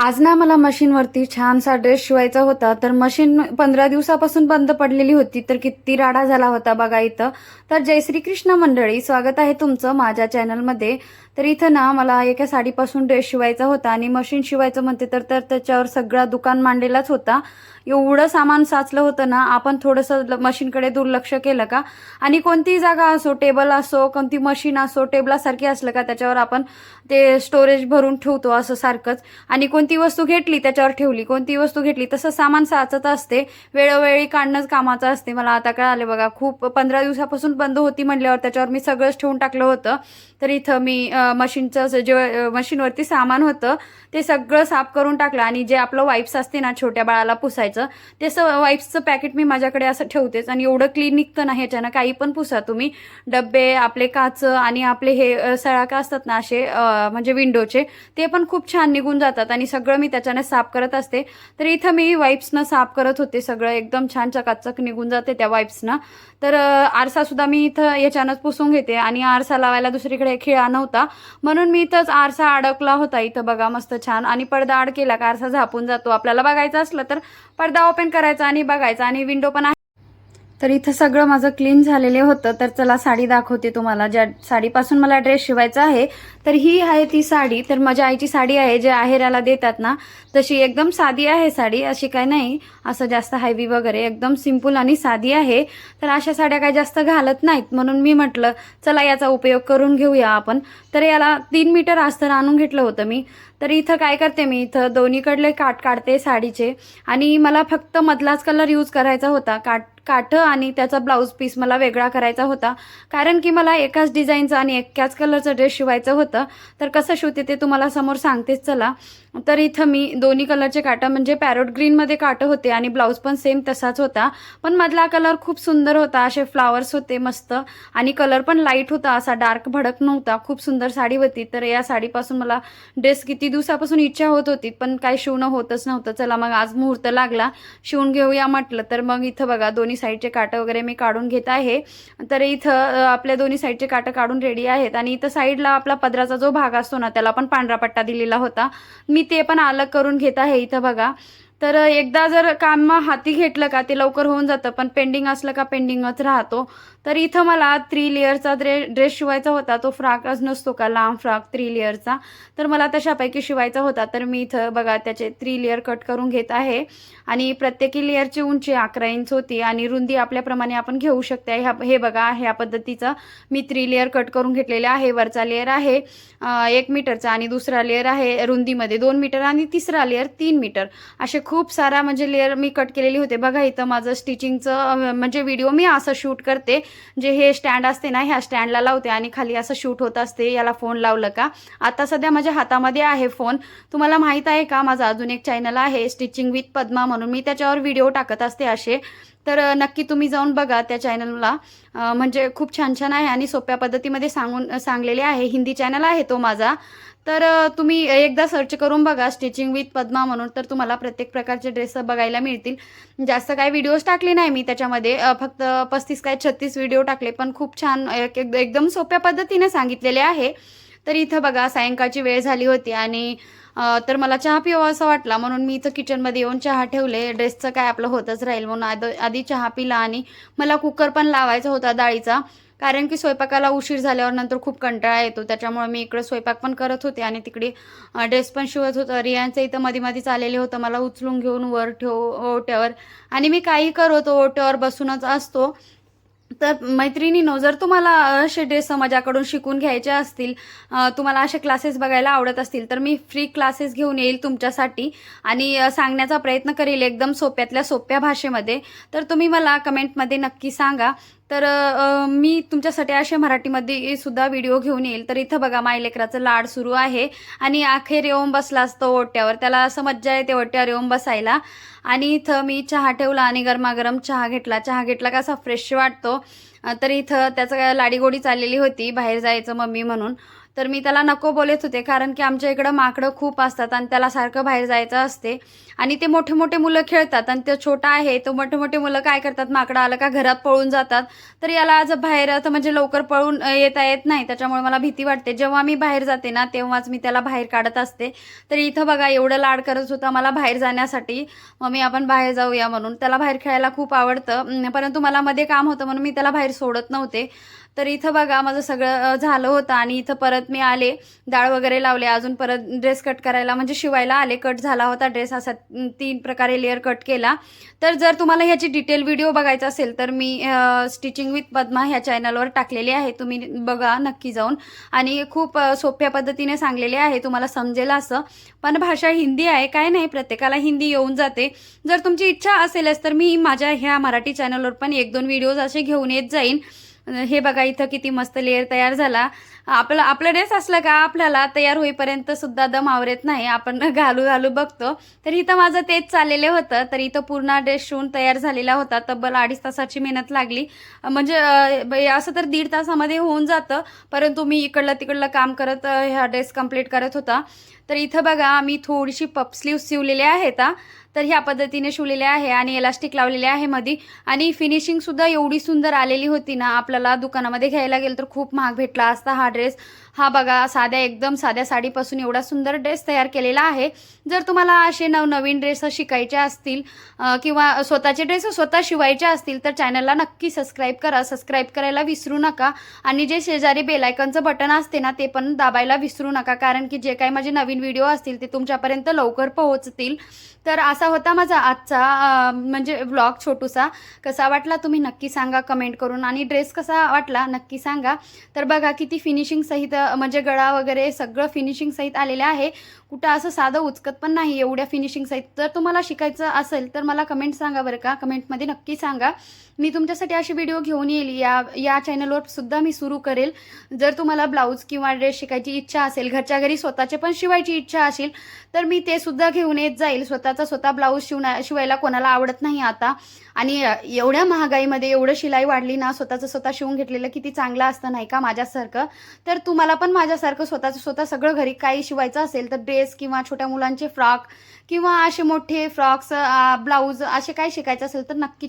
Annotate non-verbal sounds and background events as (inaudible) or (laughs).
आज ना मला मशीनवरती छानसा ड्रेस शिवायचा होता तर मशीन पंधरा दिवसापासून बंद पडलेली होती तर किती राडा झाला होता बघा इथं. तर जय श्री कृष्ण मंडळी स्वागत आहे तुमचं माझ्या चॅनलमध्ये तर इथं ना मला एका साडीपासून ड्रेस शिवायचा होता आणि मशीन शिवायचं म्हणते तर तर त्याच्यावर सगळा दुकान मांडलेलाच होता. एवढं सामान साचलं होतं ना आपण थोडंसं मशीनकडे दुर्लक्ष केलं का? आणि कोणतीही जागा असो टेबल असो कोणती मशीन असो टेबलासारखी असलं का त्याच्यावर आपण ते स्टोरेज भरून ठेवतो असं सारखंच. आणि कोणती कोणती वस्तू घेतली त्याच्यावर ठेवली. कोणती वस्तू घेतली तसं सामान साचत असते. वेळोवेळी काढणंच कामाचं असते. मला आता काय आले बघा खूप पंधरा दिवसापासून बंद होती म्हटल्यावर त्याच्यावर मी सगळंच ठेवून टाकलं होतं. तर इथं मी मशीनचं असं जे मशीनवरती सामान होतं ते सगळं साफ करून टाकलं आणि जे आपलं वाईप्स असते ना छोट्या बाळाला पुसायचं ते स वाईप्सचं पॅकेट मी माझ्याकडे असं ठेवतेच आणि एवढं क्लीन निघतं ना ह्याच्यानं काही पण पुसा तुम्ही. डब्बे आपले काच आणि आपले हे सळाका असतात ना असे म्हणजे विंडोचे ते पण खूप छान निघून जातात आणि सगळं मी त्याच्याने साफ करत असते. तर इथं मी वाईप्सनं साफ करत होते सगळं एकदम छान चकाचक निघून जाते त्या वाईप्सनं तर आरसासुद्धा मी इथं याच्यानंच पुसून घेते आणि आरसा लावायला दुसरीकडे खिळा नव्हता. म्हणून मी इथंच आरसा अडकला होता. इथं बघा मस्त छान. आणि पडदा आड केला का आरसा झापून जातो. आपल्याला बघायचा असलं तर पडदा ओपन करायचा आणि बघायचा. आणि विंडो पण तर इथं सगळं माझं क्लीन झालेले होतं. तर चला साडी दाखवते तुम्हाला. ज्या साडीपासून मला ड्रेस शिवायचा आहे तर ही आहे ती साडी. तर माझ्या आईची साडी आहे जे आहेराला देतात ना तशी एकदम साधी आहे साडी. अशी काय नाही असं जास्त हायवी वगैरे एकदम सिंपल आणि साधी आहे. तर अशा साड्या काय जास्त घालत नाहीत. म्हणून मी म्हटलं चला याचा उपयोग करून घेऊया आपण. तर याला तीन मीटर अस्तर आणून घेतलं होतं मी. तर इथं काय करते मी? इथं दोन्हीकडले काठ काढते साडीचे. आणि मला फक्त मधलाच कलर यूज करायचा होता. काठ काठं आणि त्याचा ब्लाऊज पीस मला वेगळा करायचा होता. कारण की मला एकाच डिझाईनचा आणि एकाच कलरचं ड्रेस शिवायचं होतं. तर कसं शिवते ते तुम्हाला समोर सांगतेच चला. तर इथं मी दोन्ही कलरचे काटं म्हणजे पॅरोट ग्रीनमध्ये काटं होते आणि ब्लाऊज पण सेम तसाच होता. पण मधला कलर खूप सुंदर होता असे फ्लावर्स होते मस्त. आणि कलर पण लाइट होता असा डार्क भडक नव्हता. खूप सुंदर साडी होती. तर या साडीपासून मला ड्रेस किती दिवसापासून इच्छा होत होती पण काही शिवणं होतच नव्हतं. चला मग आज मुहूर्त लागला शिवून घेऊया म्हटलं. तर मग इथं बघा दोन्ही साईडचे काटं वगैरे मी काढून घेत आहे. तर इथं आपल्या दोन्ही साईडचे काटं काढून रेडी आहेत. आणि इथं साईडला आपला पदराचा जो भाग असतो ना त्याला पण पांढरा पट्टा दिलेला होता. मी ते पण अलग करून घेत आहे इथं बघा. तर एकदा जर काम हाती घेतलं का ते लवकर होऊन जातं. पण पेंडिंग असलं का पेंडिंगच राहतो. तर इथं मला थ्री लेअरचा ड्रे ड्रेस शिवायचा होता. तो फ्रॉकच नसतो का? लांब फ्रॉक थ्री लेअरचा तर मला तशापैकी शिवायचा होता. तर मी इथं बघा त्याचे थ्री लेअर कट करून घेत आहे. आणि प्रत्येकी लेअरची उंची अकरा इंच होती. आणि रुंदी आपल्याप्रमाणे आपण घेऊ शकते. ह्या हे बघा ह्या पद्धतीचं मी थ्री लेअर कट करून घेतलेले आहे. वरचा लेअर आहे एक मीटरचा आणि दुसरा लेअर आहे. रुंदीमध्ये दोन मीटर आणि तिसरा लेअर तीन मीटर. असे खूप सारा म्हणजे लेअर मी कट केलेली होते. बघा इथं माझं स्टिचिंगचं म्हणजे व्हिडिओ मी असं शूट करते. जे हे स्टँड असते ना ह्या स्टँडला लावते आणि खाली असं शूट होत असते याला फोन लावलं का? आता सध्या माझ्या हातामध्ये आहे फोन तुम्हाला माहीत आहे का? माझा अजून एक चॅनल आहे स्टिचिंग विथ पद्मा म्हणून. मी त्याच्यावर व्हिडिओ टाकत असते असे. तर नक्की तुम्ही जाऊन बघा त्या चॅनलला म्हणजे खूप छान छान आहे आणि सोप्या पद्धतीमध्ये सांगून सांगलेले आहे. हिंदी चॅनल आहे तो माझा. तर तुम्ही एकदा सर्च करून बघा स्टिचिंग विथ पद्मा म्हणून तर तुम्हाला प्रत्येक प्रकारचे ड्रेस बघायला मिळतील. जास्त काय व्हिडिओज टाकले नाही मी त्याच्यामध्ये फक्त पस्तीस काय छत्तीस व्हिडिओ टाकले पण खूप छान एक- एकदम सोप्या पद्धतीने सांगितलेले आहे. तर इथं बघा सायंकाळची वेळ झाली होती आणि तर मला चहा पिवा असं वाटला. म्हणून मी इथं किचनमध्ये येऊन चहा ठेवले. ड्रेसचं काय आपलं होतच राहील म्हणून आद आधी चहा पिला आणि मला कुकर पण लावायचा होता डाळीचा. कारण की स्वयंपाकाला उशीर झाल्यावर नंतर खूप कंटाळा येतो. त्याच्यामुळे मी इकडे स्वयंपाक पण करत होते आणि तिकडे ड्रेस पण शिवत होतं. रियांचं इथं मध्ये मध्ये चाललेलं होतं. मला उचलून घेऊन वर ठेव ओट्यावर. आणि मी काही करतो ओट्यावर बसूनच असतो. तर मैत्रिणीनो जर तुम्हाला असे ड्रेस माझ्याकडून शिकून घ्यायचे असतील तुम्हाला असे क्लासेस बघायला आवडत असतील तर मी फ्री क्लासेस घेऊन येईल तुमच्यासाठी. आणि सांगण्याचा प्रयत्न करेल एकदम सोप्यातल्या सोप्या भाषेमध्ये. तर तुम्ही मला कमेंटमध्ये नक्की सांगा. तर मी तुमच्यासाठी असे मराठीमध्ये सुद्धा व्हिडिओ घेऊन येईल. तर इथं बघा मायलेकराचं लाड सुरू आहे. आणि अखेर येऊन बसला असतो ओट्यावर. त्याला असं मज्जा येते ओट्यावर येऊन बसायला. आणि इथं मी चहा ठेवला आणि गरमागरम चहा घेतला. चहा घेतला का असा फ्रेश वाटतो. तर इथं त्याचं लाडीगोडी चाललेली होती. बाहेर जायचं मम्मी म्हणून. तर मी त्याला नको बोलत होते कारण की आमच्या इकडं माकडं खूप असतात आणि त्याला सारखं बाहेर जायचं असते. आणि ते मोठे मोठे मुलं खेळतात आणि तो छोटा आहे तो मोठे मोठे मुलं काय करतात माकडं आलं का घरात पळून जातात. तर याला आज बाहेर तर म्हणजे लवकर पळून येता येत नाही त्याच्यामुळे मला भीती वाटते. जेव्हा मी बाहेर जाते ना तेव्हाच मी त्याला बाहेर काढत असते. तर इथं बघा एवढं लाड करत होता मला बाहेर जाण्यासाठी. मम्मी आपण बाहेर जाऊया म्हणून. त्याला बाहेर खेळायला खूप आवडतं. परंतु मला मध्ये काम होतं म्हणून मी त्याला बाहेर सोडत नव्हते. तर इथं बघा माझं सगळं झालं होतं आणि इथं परत मी आले डाळ वगैरे लावले अजून परत ड्रेस कट करायला म्हणजे शिवायला आले कट झाला होता ड्रेस असा तीन प्रकारे लेअर कट केला. तर जर तुम्हाला ह्याची डिटेल व्हिडिओ बघायचा असेल तर मी स्टिचिंग विथ पद्मा ह्या चॅनलवर टाकलेली आहे तुम्ही बघा नक्की जाऊन. आणि खूप सोप्या पद्धतीने सांगलेले आहे तुम्हाला समजेल असं. पण भाषा हिंदी आहे काय नाही प्रत्येकाला हिंदी येऊन जाते. जर तुमची इच्छा असेलच तर मी माझ्या ह्या मराठी चॅनलवर पण एक दोन व्हिडिओज असे घेऊन येत जाईन. हे बघा इथं किती मस्त लेअर तयार झाला. आपलं आपलं ड्रेस असलं का आपल्याला तयार होईपर्यंत सुद्धा दम आवरत नाही. आपण (laughs) घालू घालू बघतो. तर इथं माझं तेच चाललेलं होतं. तर इथं पूर्ण ड्रेस शिवून तयार झालेला होता. तब्बल अडीच तासाची मेहनत लागली. म्हणजे असं तर दीड तासामध्ये होऊन जातं. परंतु मी इकडलं तिकडलं काम करत ह्या ड्रेस कंप्लीट करत होता. तर इथं बघा मी थोडीशी पप स्लीव्ह शिवलेले आहेत तर ह्या पद्धतीने शिवलेले आहे आणि इलास्टिक लावलेले आहे मध्ये आणि फिनिशिंग सुद्धा एवढी सुंदर आलेली होती ना आपल्याला दुकानामध्ये घ्यायला गेलं तर खूप महाग भेटला असता हा ड्रेस हा बघा साध्या एकदम साध्या साडीपासून एवढा सुंदर ड्रेस तयार केलेला आहे. जर तुम्हाला असे नवनवीन ड्रेस शिकायचे असतील किंवा स्वतःचे ड्रेस स्वतः शिवायचे असतील तर चॅनलला नक्की सबस्क्राईब करा. सबस्क्राईब करायला विसरू नका. आणि जे शेजारी बेलायकनचं बटन असते ना ते पण दाबायला विसरू नका. कारण की जे काही माझे नवीन व्हिडिओ असतील ते तुमच्यापर्यंत लवकर पोहोचतील. तर असा होता माझा आजचा म्हणजे व्लॉग छोटूसा. कसा वाटला तुम्ही नक्की सांगा कमेंट करून. आणि ड्रेस कसा वाटला नक्की सांगा. तर बघा किती फिनिशिंग सहित म्हणजे गळा वगैरे सगळं फिनिशिंग सहित आलेलं आहे. कुठं असं साधं उचकत पण नाही एवढ्या फिनिशिंग सहित. जर तुम्हाला शिकायचं असेल तर मला कमेंट सांगा बरं का. कमेंटमध्ये नक्की सांगा. मी तुमच्यासाठी असे व्हिडिओ घेऊन येईल. या या चॅनलवर सुद्धा मी सुरू करेल. जर तुम्हाला ब्लाऊज किंवा ड्रेस शिकायची इच्छा असेल घरच्या घरी स्वतःचे पण शिवायची इच्छा असेल तर मी ते सुद्धा घेऊन येत जाईल. स्वतःचा स्वतः ब्लाऊज शिवण्या शिवायला कोणाला आवडत नाही आता. आणि एवढ्या महागाईमध्ये एवढं शिलाई वाढली ना स्वतःचं स्वतः शिवून घेतलेलं किती चांगलं असतं नाही का माझ्यासारखं. तर तुम्हाला पण माझ्यासारखं स्वतःचं स्वतः सगळं घरी काही शिवायचं असेल तर ड्रेस किंवा छोट्या मुलांचे फ्रॉक किंवा असे मोठे फ्रॉक्स ब्लाऊज असे काही शिकायचं असेल तर नक्की